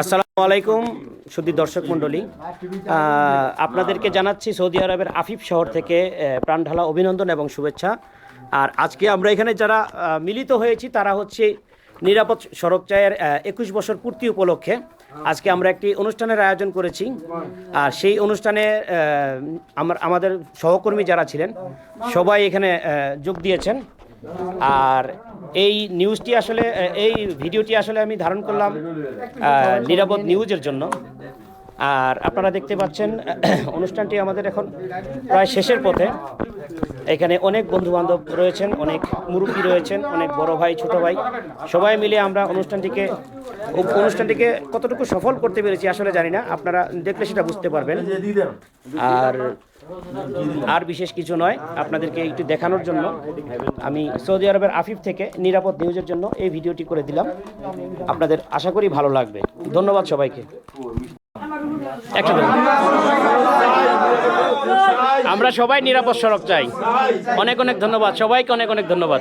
আসসালামু আলাইকুম সুদী দর্শক মণ্ডলী। আপনাদেরকে জানাচ্ছি সৌদি আরবের আফিফ শহর থেকে প্রাণঢালা অভিনন্দন এবং শুভেচ্ছা। আর আজকে আমরা এখানে যারা মিলিত হয়েছি, তারা হচ্ছে নিরাপদ সড়ক চায়ের একুশ বছর পূর্তি উপলক্ষে আজকে আমরা একটি অনুষ্ঠানের আয়োজন করেছি। আর সেই অনুষ্ঠানে আমার, আমাদের সহকর্মী যারা ছিলেন, সবাই এখানে যোগ দিয়েছেন। আর এই নিউজটি আসলে এই ভিডিওটি আসলে আমি ধারণ করলাম নিরাপদ নিউজের জন্য। আর আপনারা দেখতে পাচ্ছেন অনুষ্ঠানটি আমাদের এখন প্রায় শেষের পথে। এখানে অনেক বন্ধু বান্ধব রয়েছেন অনেক মুরব্বী রয়েছেন অনেক বড় ভাই ছোট ভাই। সবাই মিলে আমরা অনুষ্ঠানটিকে অনুষ্ঠানটিকে কতটুকু সফল করতে পেরেছি আসলে জানি না আপনারা দেখলে সেটা বুঝতে পারবেন। আর আর বিশেষ কিছু নয়, আপনাদেরকে একটু দেখানোর জন্য। আমি সৌদি আরবের আফিফ থেকে নিরাপদ নিউজের জন্য এই ভিডিওটি করে দিলাম। আপনাদের আশা করি ভালো লাগবে। ধন্যবাদ সবাইকে। আমরা সবাই নিরাপদ সড়ক চাই। অনেক অনেক ধন্যবাদ। সবাইকে অনেক অনেক ধন্যবাদ।